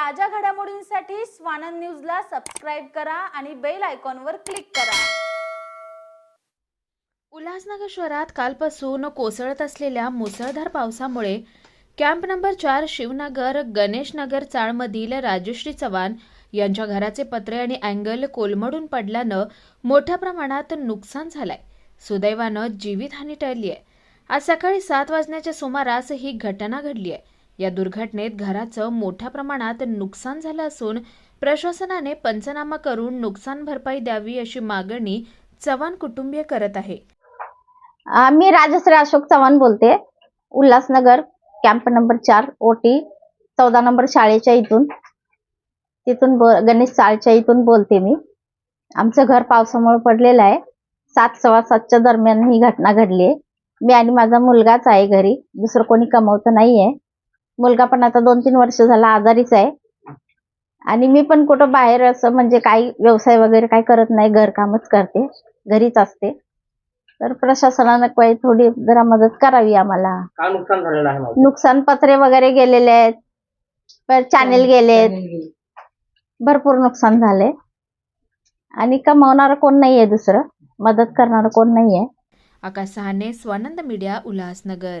ताज्या घडामोडींसाठी स्वानंद न्यूजला सबस्क्राईब करा आणि बेल आयकॉनवर क्लिक करा. उल्हासनगर शहरात कालपासून कोसळत असलेल्या मुसळधार पावसामुळे कॅम्प नंबर चार शिवनगर गणेशनगर चाळमधील राजश्री चव्हाण यांच्या घराचे पत्रे आणि अँगल कोलमडून पडल्यानं मोठ्या प्रमाणात नुकसान झालंय. सुदैवानं जीवितहानी टळली आहे आज सकाळी सात वाजण्याच्या सुमारास ही घटना घडली आहे या दुर्घटनेत घराचं मोठ्या प्रमाणात नुकसान झालं असून प्रशासनाने पंचनामा करून नुकसान भरपाई द्यावी अशी मागणी चव्हाण कुटुंबीय करत आहे. मी राजश्री अशोक चव्हाण बोलते. उल्हासनगर कॅम्प नंबर चार ओटी चौदा नंबर शाळेच्या इथून तिथून गणेश चाळच्या इथून बोलते मी. आमचं घर पावसामुळे पडलेलं आहे. सात सव्वा सातच्या दरम्यान ही घटना घडली आहे. मी आणि माझा मुलगाच आहे घरी. दुसरं कोणी कमवतं नाही आहे मुलगा पण आता दोन तीन वर्ष झाला आजारीच आहे. आणि मी पण कुठं बाहेर असं म्हणजे काही व्यवसाय वगैरे काही करत नाही घरकामच करते घरीच असते. तर प्रशासनानं काही थोडी जरा मदत करावी आम्हाला. काय नुकसान झालेलं आहे माझं नुकसान पत्रे वगैरे गेलेले आहेत. चॅनेल गेलेत. भरपूर नुकसान झाले. आणि कमावणार कोण नाहीये दुसरं. मदत करणार कोण नाहीये. Akash Sahane Swanand media Ulhasnagar.